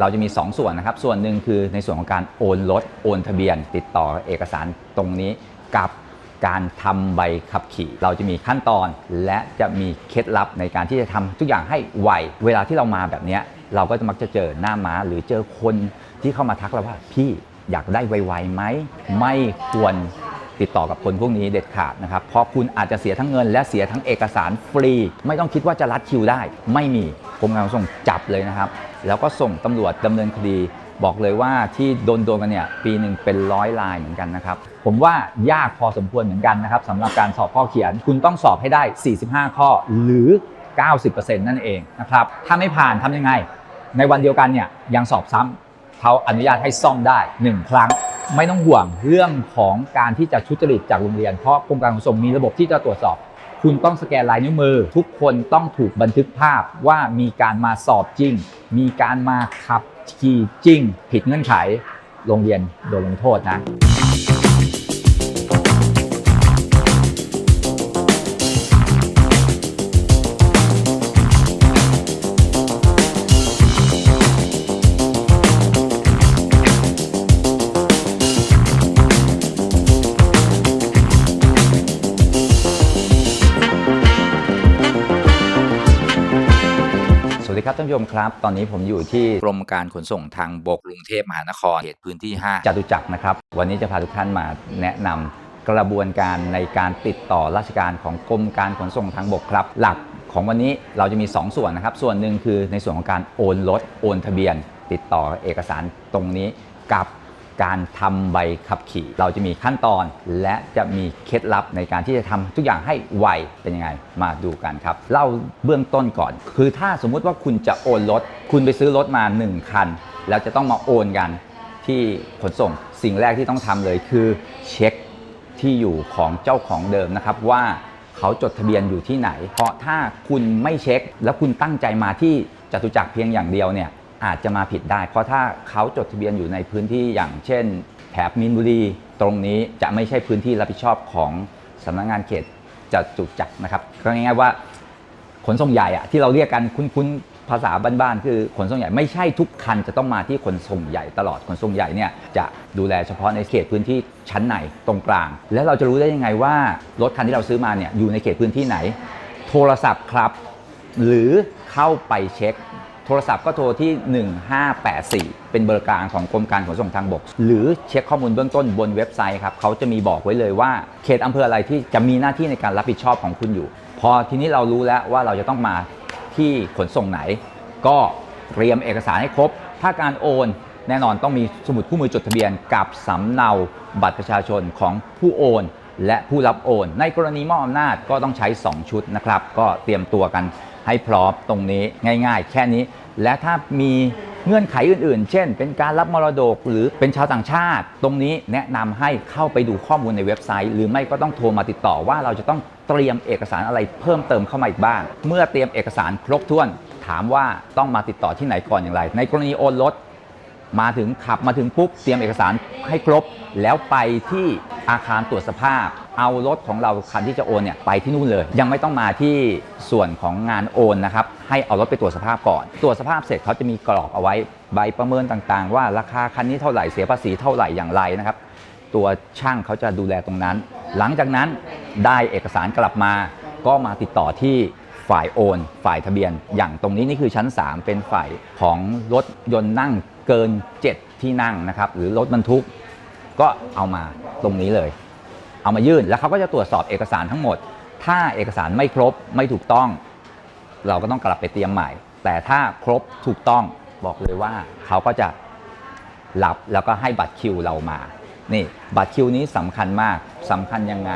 เราจะมี 2 ส่วนนะครับ ส่วนหนึ่งคือในส่วนของการโอนรถโอนทะเบียน ติดต่อเอกสารตรงนี้กับการทำใบขับขี่ เราจะมีขั้นตอนและจะมีเคล็ดลับในการที่จะทำทุกอย่างให้ไว เวลาที่เรามาแบบนี้เราก็จะมักจะเจอหน้าม้าหรือเจอคนที่เข้ามาทักเราว่าพี่อยากได้ไวๆไหมไม่ควร ติดต่อกับคนพวกนี้เด็ดขาดนะครับ เพราะคุณอาจจะเสียทั้งเงิน และเสียทั้งเอกสารฟรี ไม่ต้องคิดว่าจะรัดคิวได้ ไม่มีกรมการขนส่งจับเลยนะครับ แล้วก็ส่งตำรวจดำเนินคดี บอกเลยว่าที่โดนโดนกันเนี่ยปีหนึ่งเป็นร้อยลายเหมือนกันนะครับ ผมว่ายากพอสมควรเหมือนกันนะครับสำหรับการสอบข้อเขียน คุณต้องสอบให้ได้ 45 ข้อหรือ 90%นั่นเองนะครับถ้าไม่ผ่านทำยังไง ในวันเดียวกันเนี่ยยังสอบซ้ำ เขาอนุญาตให้ซ่อมได้1ครั้ง ไม่ต้องห่วงเรื่องของการที่จะชุจริตจากโรงเรียน เพราะกรมการขนส่งมีระบบที่จะตรวจสอบ คุณต้องสแกนลายนิ้วมือ ทุกคนต้องถูกบันทึกภาพว่ามีการมาสอบจริง มีการมาขับขี่จริง ผิดเงื่อนไข โรงเรียนโดนลงโทษนะ ท่านผู้ชมครับ ตอนนี้ผมอยู่ที่กรมการขนส่งทางบกกรุงเทพมหานครเขตพื้นที่ 5จตุจักรนะครับ วันนี้จะพาทุกท่านมาแนะนำกระบวนการในการติดต่อราชการของกรมการขนส่งทางบกครับ หลักของวันนี้เราจะมี 2 ส่วนนะครับ ส่วนหนึ่งคือในส่วนของการโอนรถโอนทะเบียน ติดต่อเอกสารตรงนี้กับ การทำใบขับขี่ เราจะมีขั้นตอน และจะมีเคล็ดลับในการที่จะทำทุกอย่างให้ไวเป็นยังไงมาดูกันครับเล่าเบื้องต้นก่อน คือถ้าสมมุติว่าคุณจะโอนรถ คุณไปซื้อรถมา 1 คัน แล้วจะต้องมาโอนกันที่ขนส่งสิ่งแรกที่ต้องทำเลยคือเช็คที่อยู่ของเจ้าของเดิมนะครับว่าเขาจดทะเบียนอยู่ที่ไหน เพราะถ้าคุณไม่เช็ค แล้วคุณตั้งใจมาที่จตุจักรเพียงอย่างเดียวเนี่ย อาจจะมาผิดได้ เพราะถ้าเขาจดทะเบียนอยู่ในพื้นที่อย่างเช่นแถบมินบุรีตรงนี้จะไม่ใช่พื้นที่รับผิดชอบของสำนักงานเขตจตุจักรนะครับก็ง่ายๆว่าขนส่งใหญ่อะที่เราเรียกกันคุ้นๆภาษาบ้านๆคือขนส่งใหญ่ไม่ใช่ทุกคันจะต้องมาที่ขนส่งใหญ่ตลอดขนส่งใหญ่เนี่ยจะดูแลเฉพาะในเขตพื้นที่ชั้นไหนตรงกลาง แล้วเราจะรู้ได้ยังไงว่ารถคันที่เราซื้อมาเนี่ยอยู่ในเขตพื้นที่ไหน โทรศัพท์ครับ หรือเข้าไปเช็ค โทรศัพท์ก็โทรที่ 1584 เป็นเบอร์กลางของกรมการขนส่งทางบก หรือเช็คข้อมูลเบื้องต้นบนเว็บไซต์ครับเขาจะมีบอกไว้เลยว่าเขตอำเภออะไรที่จะมีหน้าที่ในการรับผิดชอบของคุณอยู่ พอทีนี้เรารู้แล้วว่าเราจะต้องมาที่ขนส่งไหน ก็เตรียมเอกสารให้ครบ ถ้าการโอนแน่นอนต้องมีสมุดคู่มือจดทะเบียนกับสำเนาบัตรประชาชนของผู้โอน และผู้รับโอน ในกรณีมอบอำนาจก็ต้องใช้ 2 ชุดนะครับ ก็เตรียมตัวกัน ให้พร้อมตรงนี้ง่าย ๆ แค่นี้ และถ้ามีเงื่อนไขอื่น ๆ เช่น เป็นการรับมรดกหรือเป็นชาวต่างชาติ ตรงนี้แนะนำให้เข้าไปดูข้อมูลในเว็บไซต์ หรือไม่ก็ต้องโทรมาติดต่อว่าเราจะต้องเตรียมเอกสารอะไรเพิ่มเติมเข้ามาอีกบ้าง เมื่อเตรียมเอกสารครบถ้วน ถามว่าต้องมาติดต่อที่ไหนก่อนอย่างไร ในกรณีโอนรถ มาถึงขับมาถึงปุ๊บเตรียมเอกสารให้ครบ แล้วไปที่อาคารตรวจสภาพ เอารถของเราคันที่จะโอนเนี่ยไปที่นู่นเลย ยังไม่ต้องมาที่ส่วนของงานโอนนะครับให้เอารถไปตรวจสภาพก่อน ตรวจสภาพเสร็จเขาจะมีกรอกเอาไว้ใบประเมินต่างๆ ว่าราคาคันนี้เท่าไหร่เสียภาษีเท่าไหร่อย่างไรนะครับ ตัวช่างเขาจะดูแลตรงนั้น หลังจากนั้นได้เอกสารกลับมา ก็มาติดต่อที่ฝ่ายโอน ฝ่ายทะเบียน อย่างตรงนี้นี่คือชั้น 3 เป็นฝ่ายของรถยนต์นั่ง เกิน 7 ที่นั่งนะครับ หรือรถบรรทุกก็เอามาตรงนี้เลย เอามายื่นแล้วเขาก็จะตรวจสอบเอกสารทั้งหมด ถ้าเอกสารไม่ครบไม่ถูกต้อง เราก็ต้องกลับไปเตรียมใหม่ แต่ถ้าครบถูกต้องบอกเลยว่าเขาก็จะรับแล้วก็ให้บัตรคิวเรามา นี่บัตรคิวนี้สำคัญมากสำคัญยังไง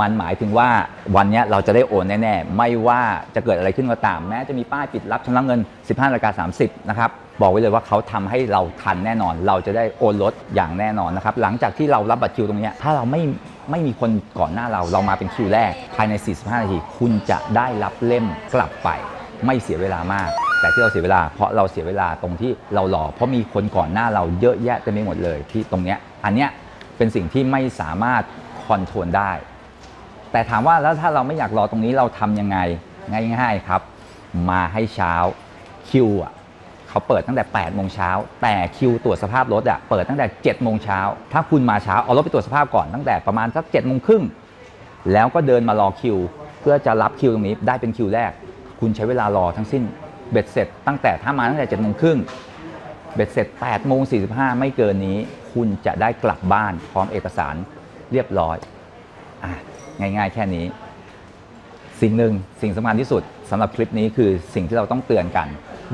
มันหมายถึงว่าวันนี้เราจะได้โอนแน่ๆ ไม่ว่าจะเกิดอะไรขึ้นก็ตาม แม้จะมีป้ายปิดรับชำระเงิน 15นาฬิกา30 นะครับ บอกไว้เลยว่าเขาทำให้เราทันแน่นอน เราจะได้โอนรถอย่างแน่นอนนะครับ หลังจากที่เรารับบัตรคิวตรงนี้ ถ้าเราไม่ไม่มีคนก่อนหน้าเรา เรามาเป็นคิวแรก ภายใน 45 นาที คุณจะได้รับเล่มกลับไป ไม่เสียเวลามาก แต่ที่เราเสียเวลา เพราะเราเสียเวลาตรงที่เรารอเพราะมีคนก่อนหน้าเราเยอะแยะเต็มไปหมดเลยที่ตรงเนี้ย อันเนี้ยเป็นสิ่งที่ไม่สามารถคอนโทรลได้ แต่ถามว่าแล้วถ้าเราไม่อยากรอตรงนี้เราทำยังไงง่าย ๆครับ มาให้เช้าคิวอะเขาเปิดตั้งแต่8โมงเช้าแต่คิวตรวจสภาพรถอะเปิดตั้งแต่7โมงเช้าถ้าคุณมาเช้าเอารถไปตรวจสภาพก่อนตั้งแต่ประมาณสัก7โมงครึ่งแล้วก็เดินมารอคิว เพื่อจะรับคิวตรงนี้ได้เป็นคิวแรก คุณใช้เวลารอทั้งสิ้นเบ็ดเสร็จ ตั้งแต่ถ้ามาตั้งแต่7โมงครึ่งเบ็ดเสร็จ8โมง45ไม่เกินนี้ คุณจะได้กลับบ้านพร้อมเอกสารเรียบร้อยอะ ง่าย ๆ แค่นี้ สิ่งหนึ่งสิ่งสำคัญที่สุดสำหรับคลิปนี้คือสิ่งที่เราต้องเตือนกัน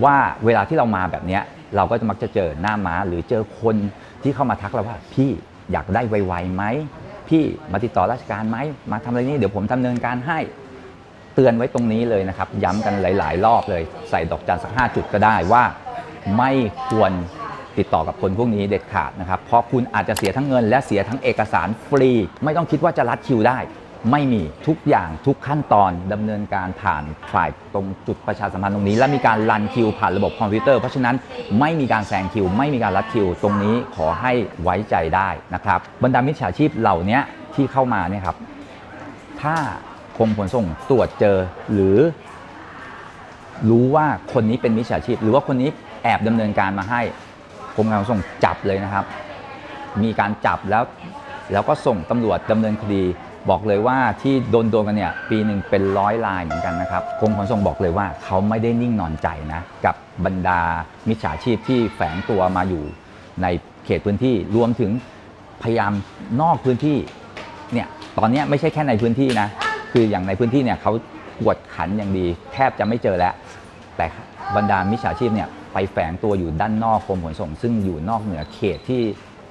ว่าเวลาที่เรามาแบบนี้เราก็จะมักจะเจอหน้าม้าหรือเจอคนที่เข้ามาทักเราว่า พี่อยากได้ไวๆไหมพี่มาติดต่อราชการไหมมาทำอะไรนี่เดี๋ยวผมดำเนินการให้เตือนไว้ตรงนี้เลยนะครับ ย้ำกันหลาย ๆ รอบเลย ใส่ดอกจันสัก 5 จุดก็ได้ว่าไม่ควรติดต่อกับคนพวกนี้เด็ดขาดนะครับ เพราะคุณอาจจะเสียทั้งเงินและเสียทั้งเอกสารฟรี ไม่ต้องคิดว่าจะรัดคิวได้ ไม่มีทุกอย่างทุกขั้นตอนดำเนินการผ่านฝ่ายตรงจุดประชาสัมพันธ์ตรงนี้ และมีการรันคิวผ่านระบบคอมพิวเตอร์เพราะฉะนั้นไม่มีการแซงคิว ไม่มีการรัดคิว ตรงนี้ขอให้ไว้ใจได้นะครับบรรดามิจฉาชีพเหล่านี้ที่เข้ามาเนี่ยครับถ้ากรมขนส่งตรวจเจอหรือ รู้ว่าคนนี้เป็นมิจฉาชีพ หรือว่าคนนี้แอบดำเนินการมาให้กรมการขนส่งจับเลยนะครับ มีการจับแล้วแล้วก็ส่งตำรวจดำเนินคดี บอกเลยว่าที่โดนโดนกันเนี่ยปีหนึ่งเป็นร้อยลายเหมือนกันนะครับกรมขนส่งบอกเลยว่าเขาไม่ได้นิ่งนอนใจนะกับบรรดามิจฉาชีพที่แฝงตัวมาอยู่ในเขตพื้นที่รวมถึงพยายามนอกพื้นที่เนี่ยตอนนี้ไม่ใช่แค่ในพื้นที่นะคืออย่างในพื้นที่เนี่ยเขากวดขันอย่างดี แทบจะไม่เจอแล้ว แต่บรรดามิจฉาชีพเนี่ยไปแฝงตัวอยู่ด้านนอกกรมขนส่ง ซึ่งอยู่นอกเหนือเขตที่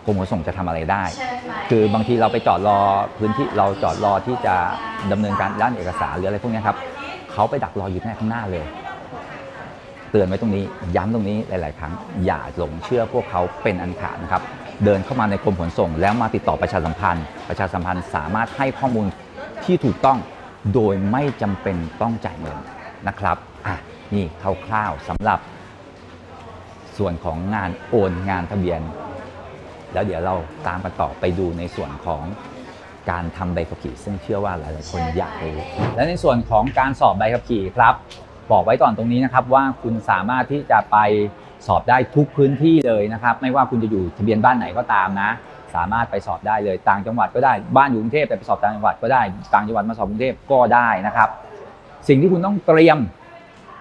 กรมขนส่งจะทำอะไรได้ คือบางทีเราไปจอดรอพื้นที่เราจอดรอที่จะดำเนินการด้านเอกสารหรืออะไรพวกเนี้ยครับเขาไปดักรออยู่แน่ข้างหน้าเลย เตือนไว้ตรงนี้ย้ำตรงนี้หลาย ๆ ครั้งอย่าหลงเชื่อพวกเขาเป็นอันขาดนะครับเดินเข้ามาในกรมขนส่ง แล้วมาติดต่อประชาสัมพันธ์ ประชาสัมพันธ์สามารถให้ข้อมูลที่ถูกต้องโดยไม่จำเป็นต้องจ่ายเงินนะครับอะนี่คร่าวๆสำหรับส่วนของงานโอนงานทะเบียน แล้วเดี๋ยวเราตามกันต่อไปดูในส่วนของการทำใบขับขี่ ซึ่งเชื่อว่าหลายๆคนอยากรู้และในส่วนของการสอบใบขับขี่ครับ บอกไว้ก่อนตรงนี้นะครับว่าคุณสามารถที่จะไปสอบได้ทุกพื้นที่เลยนะครับ ไม่ว่าคุณจะอยู่ทะเบียนบ้านไหนก็ตามนะ สามารถไปสอบได้เลยต่างจังหวัดก็ได้บ้านอยู่กรุงเทพแต่ไปสอบต่างจังหวัดก็ได้ต่างจังหวัดมาสอบกรุงเทพก็ได้นะครับ สิ่งที่คุณต้องเตรียม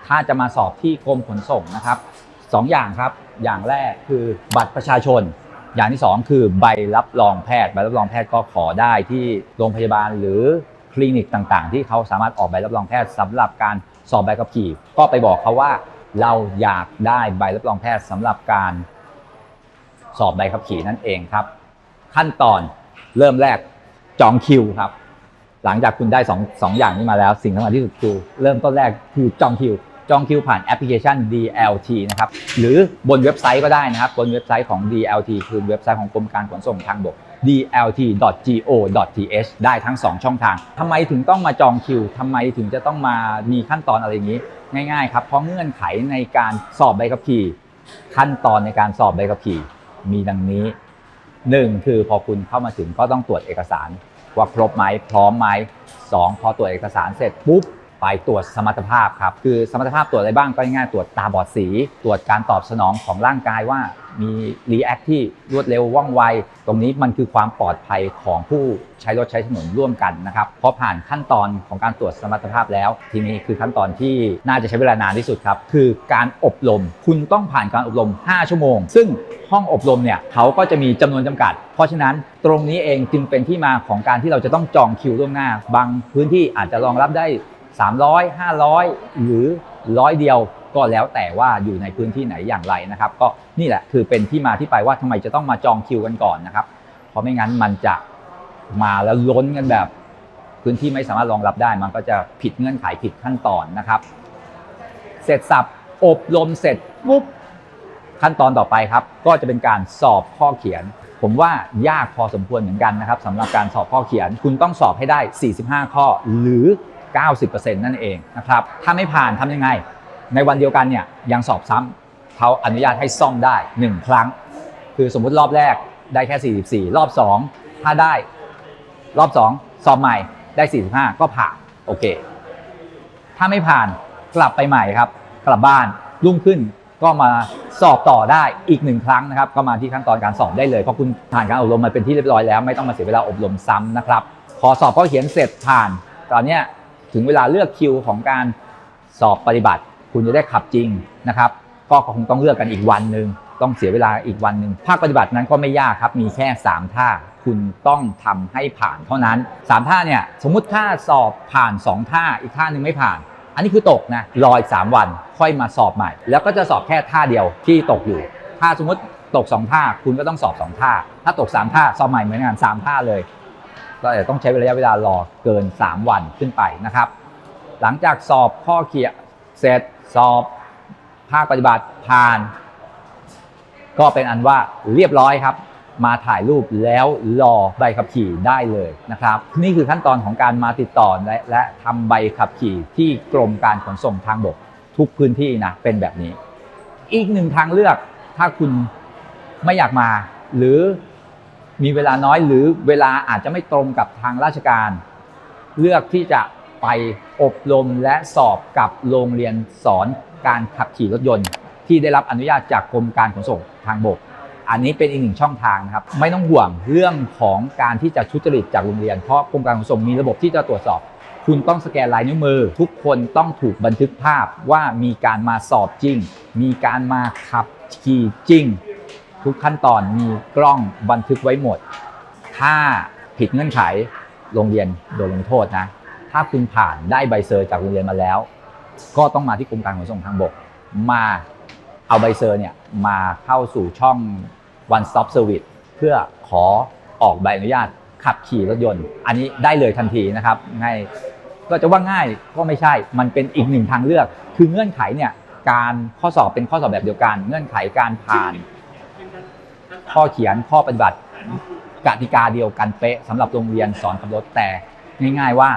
ถ้าจะมาสอบที่กรมขนส่งนะครับสองอย่างครับอย่างแรกคือบัตรประชาชน อย่างที่สองคือใบรับรองแพทย์ ใบรับรองแพทย์ก็ขอได้ที่โรงพยาบาลหรือคลินิกต่างๆ ที่เขาสามารถออกใบรับรองแพทย์สำหรับการสอบใบขับขี่ ก็ไปบอกเขาว่าเราอยากได้ใบรับรองแพทย์สำหรับการสอบใบขับขี่นั่นเองครับ ขั้นตอนเริ่มแรกจองคิวครับ หลังจากคุณได้2องสองอย่างนี้มาแล้ว สิ่งสำคัญที่สุดคือเริ่มต้นแรกคือจองคิว จองคิวผ่านแอปพลิเคชัน DLT นะครับ หรือบนเว็บไซต์ก็ได้นะครับ บนเว็บไซต์ของ DLT คือเว็บไซต์ของกรมการขนส่งทางบก dlt.go.th ได้ทั้ง 2 ช่องทาง ทำไมถึงต้องมาจองคิว ทำไมถึงจะต้องมามีขั้นตอนอะไรอย่างนี้ ง่ายๆครับ เพราะเงื่อนไขในการสอบใบขับขี่ ขั้นตอนในการสอบใบขับขี่ มีดังนี้หนึ่งคือพอคุณเข้ามาถึงก็ต้องตรวจเอกสาร ว่าครบไหมพร้อมไหมสองพอตรวจเอกสารเสร็จปุ๊บ ไปตรวจสมรรถภาพครับ คือสมรรถภาพตรวจอะไรบ้างก็ง่ายๆตรวจตาบอดสี ตรวจการตอบสนองของร่างกายว่ามีรีแอคที่รวดเร็วว่องไว ตรงนี้มันคือความปลอดภัยของผู้ใช้รถใช้ถนนร่วมกันนะครับพอผ่านขั้นตอนของการตรวจสมรรถภาพแล้ว ทีนี้คือขั้นตอนที่น่าจะใช้เวลานานที่สุดครับ คือการอบรม คุณต้องผ่านการอบรม 5 ชั่วโมง ซึ่งห้องอบรมเนี่ยเขาก็จะมีจำนวนจำกัด เพราะฉะนั้นตรงนี้เองจึงเป็นที่มาของการที่เราจะต้องจองคิวล่วงหน้า บางพื้นที่อาจจะรองรับได้ 300 500 หรือร้อยเดียวก็แล้วแต่ว่าอยู่ในพื้นที่ไหนอย่างไรนะครับ ก็นี่แหละคือเป็นที่มาที่ไปว่าทำไมจะต้องมาจองคิวกันก่อนนะครับ เพราะไม่งั้นมันจะมาแล้วล้นกันแบบ พื้นที่ไม่สามารถรองรับได้ มันก็จะผิดเงื่อนไขผิดขั้นตอนนะครับ เสร็จสับอบรมเสร็จปุ๊บขั้นตอนต่อไปครับ ก็จะเป็นการสอบข้อเขียน ผมว่ายากพอสมควรเหมือนกันนะครับสำหรับการสอบข้อเขียน คุณต้องสอบให้ได้ 45 ข้อ หรือ 90%นั่นเองนะครับถ้าไม่ผ่านทำยังไง ในวันเดียวกันเนี่ยยังสอบซ้ำเขาอนุญาตให้ซ่อมได้ 1 ครั้ง คือสมมุติรอบแรกได้แค่ 44 รอบ 2 ถ้าได้รอบ 2 สอบใหม่ได้ 45 ก็ผ่านโอเค ถ้าไม่ผ่านกลับไปใหม่ครับ กลับบ้านรุ่งขึ้นก็มาสอบต่อได้อีกหนึ่งครั้งนะครับ ก็มาที่ขั้นตอนการสอบได้เลยเพราะคุณผ่านการอบรมมาเป็นที่เรียบร้อยแล้ว ไม่ต้องมาเสียเวลาอบรมซ้ำนะครับ พอสอบข้อเขียนเสร็จผ่าน ตอนเนี้ย ถึงเวลาเลือกคิวของการสอบปฏิบัติ คุณจะได้ขับจริงนะครับ ก็คงต้องเลือกกันอีกวันหนึ่งต้องเสียเวลาอีกวันหนึ่งภาคปฏิบัตินั้นก็ไม่ยากครับ มีแค่ 3 ท่า คุณต้องทำให้ผ่านเท่านั้น 3 ท่าเนี่ย สมมุติถ้าสอบผ่าน 2 ท่า อีกท่าหนึ่งไม่ผ่าน อันนี้คือตกนะ รออีก 3 วัน ค่อยมาสอบใหม่ แล้วก็จะสอบแค่ท่าเดียวที่ตกอยู่ ถ้าสมมติตก 2 ท่า คุณก็ต้องสอบ 2 ท่า ถ้าตก 3 ท่า สอบใหม่เหมือนกัน 3 ท่าเลย ก็จะต้องใช้ระยะเวลารอเกิน 3 วันขึ้นไปนะครับ หลังจากสอบข้อเขียนเสร็จสอบภาคปฏิบัติผ่าน ก็เป็นอันว่าเรียบร้อยครับ มาถ่ายรูปแล้วรอใบขับขี่ได้เลยนะครับ นี่คือขั้นตอนของการมาติดต่อและและทำใบขับขี่ที่กรมการขนส่งทางบกทุกพื้นที่นะเป็นแบบนี้ อีกหนึ่งทางเลือกถ้าคุณไม่อยากมาหรือ มีเวลาน้อยหรือเวลาอาจจะไม่ตรงกับทางราชการ เลือกที่จะไปอบรมและสอบกับโรงเรียนสอนการขับขี่รถยนต์ ที่ได้รับอนุญาตจากกรมการขนส่งทางบก อันนี้เป็นอีกหนึ่งช่องทางนะครับ ไม่ต้องห่วงเรื่องของการที่จะทุจริตจากโรงเรียน เพราะกรมการขนส่งมีระบบที่จะตรวจสอบ คุณต้องสแกนลายนิ้วมือ ทุกคนต้องถูกบันทึกภาพว่ามีการมาสอบจริง มีการมาขับขี่จริง ทุกขั้นตอนมีกล้องบันทึกไว้หมด ถ้าผิดเงื่อนไขโรงเรียนโดนลงโทษนะ ถ้าคุณผ่านได้ใบเซอร์จากโรงเรียนมาแล้ว ก็ต้องมาที่กรมการขนส่งทางบก มาเอาใบเซอร์เนี่ยมาเข้าสู่ช่อง one stop service เพื่อขอออกใบอนุญาตขับขี่รถยนต์ อันนี้ได้เลยทันทีนะครับง่ายก็จะว่าง่ายก็ไม่ใช่ มันเป็นอีกหนึ่งทางเลือก คือเงื่อนไขเนี่ยการข้อสอบเป็นข้อสอบแบบเดียวกัน เงื่อนไขการผ่าน ข้อเขียนข้อปฏิบัติกติกาเดียวกันเป๊ะสำหรับโรงเรียนสอนขับรถแต่ง่ายๆว่า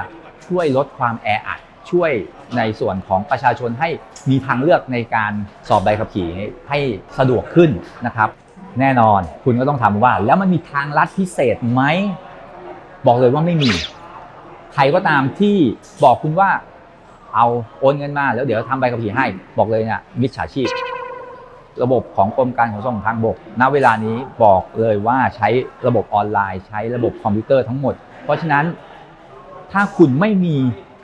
ช่วยลดความแออัดช่วยในส่วนของประชาชนให้มีทางเลือกในการสอบใบขับขี่ให้สะดวกขึ้นนะครับ แน่นอนคุณก็ต้องถามว่า แล้วมันมีทางลัดพิเศษไหมบอกเลยว่าไม่มี ใครก็ตามที่บอกคุณว่าเอาโอนเงินมาแล้วเดี๋ยวทำใบขับขี่ให้ บอกเลยเนี่ยมิจฉาชีพ ระบบของกรมการขนส่งทางบก ณ เวลานี้บอกเลยว่าใช้ระบบออนไลน์ ใช้ระบบคอมพิวเตอร์ทั้งหมด เพราะฉะนั้นถ้าคุณไม่มี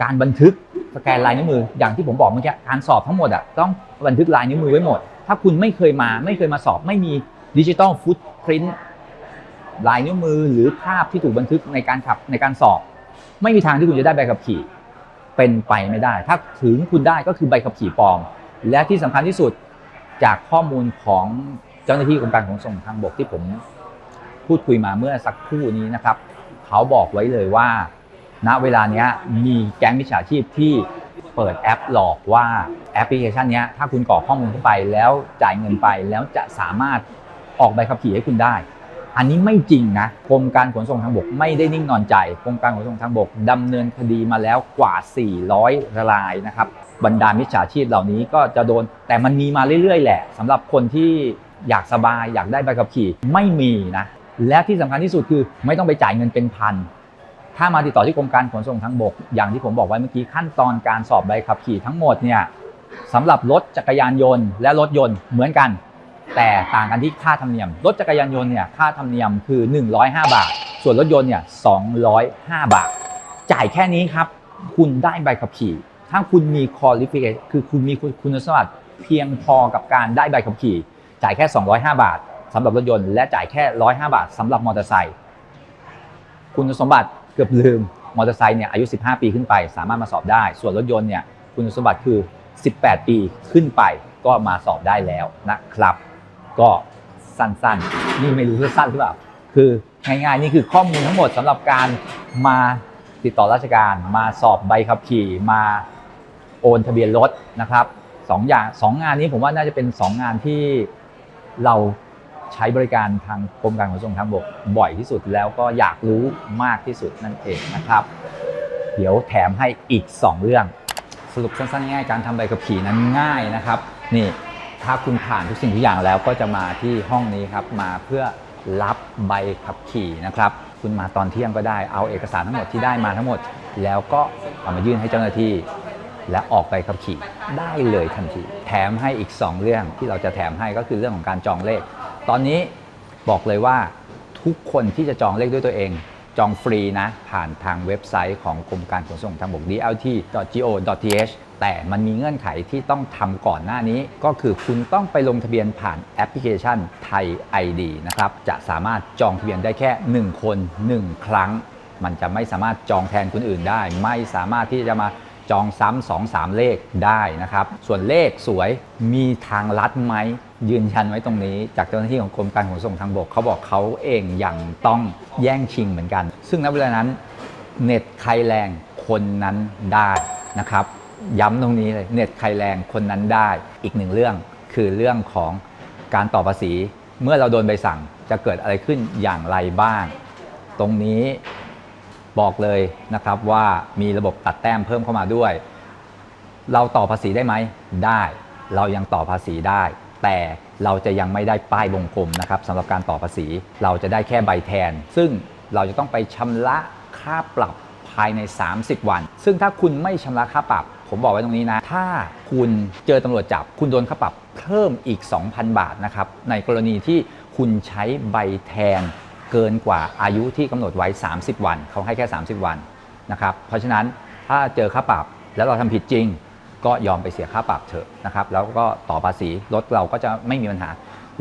การบันทึกสแกนลายนิ้วมือ อย่างที่ผมบอกเมื่อกี้การสอบทั้งหมดอะต้องบันทึกลายนิ้วมือไว้หมด ถ้าคุณไม่เคยมาไม่เคยมาสอบไม่มีดิจิ t a ลฟุตพิ้นลายนิ้วมือหรือภาพที่ถูกบันทึกในการขับในการสอบ ไม่มีทางที่คุณจะได้ใบขับขี่ เป็นไปไม่ได้ ถ้าถึงคุณได้ก็คือใบขับขี่ปลอม และที่สำคัญที่สุด จากข้อมูลของเจ้าหน้าที่กรมการขนส่งทางบกที่ผมพูดคุยมาเมื่อสักครู่นี้นะครับ เขาบอกไว้เลยว่า ณเวลาเนี้ยมีแก๊งมิจฉาชีพที่เปิดแอปหลอกว่าแอปพลิเคชันเนี้ยถ้าคุณกรอกข้อมูลเข้าไปแล้วจ่ายเงินไปแล้วจะสามารถออกใบขับขี่ให้คุณได้ อันนี้ไม่จริงนะกรมการขนส่งทางบกไม่ได้นิ่งนอนใจกรมการขนส่งทางบกดำเนินคดีมาแล้วกว่า 400 รายนะครับ บรรดามิจฉาชีพเหล่านี้ก็จะโดน แต่มันมีมาเรื่อยๆ แหละสำหรับคนที่อยากสบายอยากได้ใบขับขี่ไม่มีนะ และที่สำคัญที่สุดคือไม่ต้องไปจ่ายเงินเป็นพันถ้ามาติดต่อที่กรมการขนส่งทางบก อย่างที่ผมบอกไว้เมื่อกี้ขั้นตอนการสอบใบขับขี่ทั้งหมดเนี่ยสำหรับรถจักรยานยนต์และรถยนต์เหมือนกัน แต่ต่างกันที่ค่าธรรมเนียม รถจักรยานยนต์เนี่ยค่าธรรมเนียมคือ 105 บาท ส่วนรถยนต์เนี่ย205 บาท จ่ายแค่นี้ครับ คุณได้ใบขับขี่ ถ้าคุณมี qualification คือคุณมีคุณสมบัติเพียงพอกับการได้ใบขับขี่ จ่ายแค่ 205 บาทสำหรับรถยนต์และจ่ายแค่ 105 บาทสำหรับมอเตอร์ไซค์คุณสมบัติเกือบลืมมอเตอร์ไซค์เนี่ยอายุ 15 ปีขึ้นไป สามารถมาสอบได้ ส่วนรถยนต์เนี่ยคุณสมบัติคือ 18 ปีขึ้นไปก็มาสอบได้แล้วนะครับ ก็สั้นๆ นี่ไม่รู้ว่าสั้นหรือเปล่าคือง่ายๆนี่คือข้อมูลทั้งหมดสำหรับการมาติดต่อราชการ มาสอบใบขับขี่มา โอนทะเบียนรถนะครับสองอย่างสองงานนี้ผมว่าน่าจะเป็นสองงานที่เราใช้บริการทางกรมการขนส่งทางบกบ่อยที่สุดแล้วก็อยากรู้มากที่สุดนั่นเองนะครับ เดี๋ยวแถมให้อีก 2 เรื่อง สรุปสั้นๆง่ายการทำใบขับขี่นั้นง่ายนะครับนี่ถ้าคุณผ่านทุกสิ่งทุกอย่างแล้วก็จะมาที่ห้องนี้ครับมาเพื่อรับใบขับขี่นะครับ คุณมาตอนเที่ยงก็ได้เอาเอกสารทั้งหมดที่ได้มาทั้งหมด แล้วก็เอามายื่นให้เจ้าหน้าที่ และออกใบขับขี่ได้เลยทันที แถมให้อีก 2 เรื่องที่เราจะแถมให้ก็คือเรื่องของการจองเลข ตอนนี้บอกเลยว่าทุกคนที่จะจองเลขด้วยตัวเอง จองฟรีนะ ผ่านทางเว็บไซต์ของกรมการขนส่งทางบก dlt.go.th แต่มันมีเงื่อนไขที่ต้องทำก่อนหน้านี้ ก็คือคุณต้องไปลงทะเบียนผ่านแอปพลิเคชันไทย ID นะครับ จะสามารถจองทะเบียนได้แค่ 1 คน 1 ครั้ง มันจะไม่สามารถจองแทนคนอื่นได้ ไม่สามารถที่จะมา จองซ้ำสองสามเลขได้นะครับ ส่วนเลขสวยมีทางลัดไหมยืนยันไว้ตรงนี้ จากเจ้าหน้าที่ของกรมการขนส่งทางบกเขาบอกเขาเองยังต้องแย่งชิงเหมือนกัน ซึ่งณเวลานั้นเน็ตใครแรงคนนั้นได้นะครับ ย้ำตรงนี้เลยเน็ตใครแรงคนนั้นได้อีกหนึ่งเรื่องคือเรื่องของการต่อภาษี เมื่อเราโดนใบสั่งจะเกิดอะไรขึ้นอย่างไรบ้าง ตรงนี้ บอกเลยนะครับว่ามีระบบตัดแต้มเพิ่มเข้ามาด้วย เราต่อภาษีได้ไหมได้ เรายังต่อภาษีได้ แต่เราจะยังไม่ได้ป้ายวงกลมนะครับสำหรับการต่อภาษีเราจะได้แค่ใบแทน ซึ่งเราจะต้องไปชำระค่าปรับภายใน 30 วัน ซึ่งถ้าคุณไม่ชำระค่าปรับ ผมบอกไว้ตรงนี้นะ ถ้าคุณเจอตำรวจจับ คุณโดนค่าปรับเพิ่มอีก 2,000 บาทนะครับ ในกรณีที่คุณใช้ใบแทน เกินกว่าอายุที่กำหนดไว้ 30 วันเขาให้แค่ 30 วันนะครับเพราะฉะนั้นถ้าเจอค่าปรับแล้วเราทำผิดจริง ก็ยอมไปเสียค่าปรับเถอะนะครับแล้วก็ต่อภาษีรถเราก็จะไม่มีปัญหา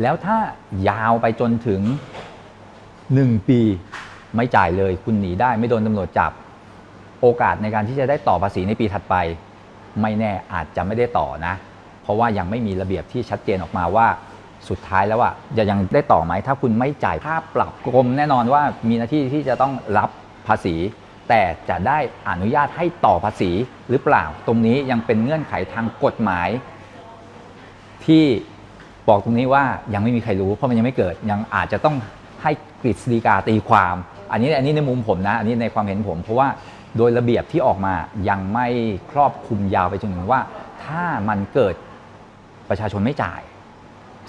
แล้วถ้ายาวไปจนถึง 1 ปีไม่จ่ายเลยคุณหนีได้ไม่โดนตำรวจจับโอกาสในการที่จะได้ต่อภาษีในปีถัดไป ไม่แน่อาจจะไม่ได้ต่อนะ เพราะว่ายังไม่มีระเบียบที่ชัดเจนออกมาว่า สุดท้ายแล้วอะจะยังได้ต่อไหมถ้าคุณไม่จ่ายค่าปรับกรมแน่นอนว่ามีหน้าที่ที่จะต้องรับภาษี แต่จะได้อนุญาตให้ต่อภาษีหรือเปล่า ตรงนี้ยังเป็นเงื่อนไขทางกฎหมาย ที่บอกตรงนี้ว่ายังไม่มีใครรู้เพราะมันยังไม่เกิดยังอาจจะต้องให้กฤษฎีกาตีความ อันนี้อันนี้ในมุมผมนะ อันนี้ในความเห็นผม เพราะว่าโดยระเบียบที่ออกมายังไม่ครอบคลุมยาวไปจนถึงว่า ถ้ามันเกิดประชาชนไม่จ่าย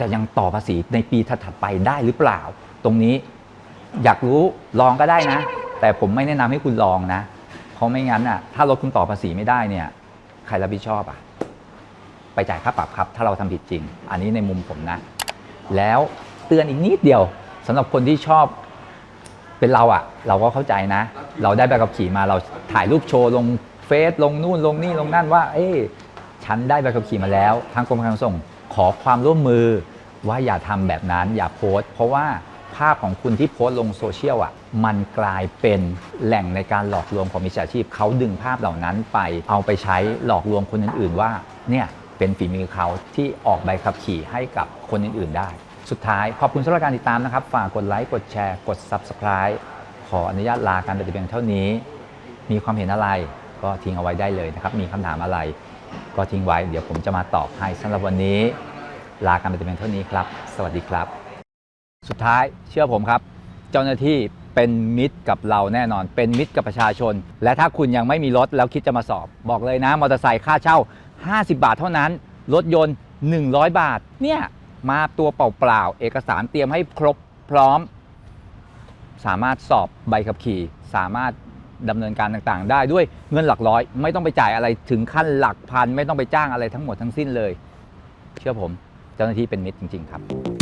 จะยังต่อภาษีในปีถัดไปได้หรือเปล่า ตรงนี้อยากรู้ลองก็ได้นะ แต่ผมไม่แนะนำให้คุณลองนะ เพราะไม่งั้นอะถ้ารถคุณต่อภาษีไม่ได้เนี่ย ใครรับผิดชอบอะ ไปจ่ายค่าปรับครับ ถ้าเราทำผิดจริง อันนี้ในมุมผมนะ แล้วเตือนอีกนิดเดียวสำหรับคนที่ชอบเป็นเราอะเราก็เข้าใจนะ เราได้ใบขับขี่มาเราถ่ายรูปโชว์ลงเฟซลงนู่นลงนี่ลงนั่นว่า เอ๊ะฉันได้ใบขับขี่มาแล้ว ทางกรมการขนส่งขอความร่วมมือ ว่าอย่าทำแบบนั้นอย่าโพสต์เพราะว่าภาพของคุณที่โพสต์ลงโซเชียลอะมันกลายเป็นแหล่งในการหลอกลวงของมิจฉาชีพเขาดึงภาพเหล่านั้นไปเอาไปใช้หลอกลวงคนอื่นๆว่าเนี่ยเป็นฝีมือเขาที่ออกใบขับขี่ให้กับคนอื่นๆได้ สุดท้ายขอบคุณสำหรับการติดตามนะครับ ฝากกดไลค์กดแชร์กด Subscribe ขออนุญาตลาการไปแต่เพียงเท่านี้ มีความเห็นอะไรก็ทิ้งเอาไว้ได้เลยนะครับ มีคำถามอะไร ก็ทิ้งไว้ เดี๋ยวผมจะมาตอบให้สำหรับวันนี้ ลากันไปแต่เพียงเท่านี้ครับ สวัสดีครับ สุดท้ายเชื่อผมครับ เจ้าหน้าที่เป็นมิตรกับเราแน่นอน เป็นมิตรกับประชาชน และถ้าคุณยังไม่มีรถแล้วคิดจะมาสอบ บอกเลยนะมอเตอร์ไซค์ค่าเช่า 50 บาทเท่านั้น รถยนต์ 100 บาท เนี่ยมาตัวเปล่าๆเอกสารเตรียมให้ครบพร้อม สามารถสอบใบขับขี่ สามารถดำเนินการต่างๆ ได้ด้วยเงินหลักร้อย ไม่ต้องไปจ่ายอะไรถึงขั้นหลักพัน ไม่ต้องไปจ้างอะไรทั้งหมดทั้งสิ้นเลย เชื่อผม จ้าหน้าที่เป็นมิตรจริง ๆ ครับ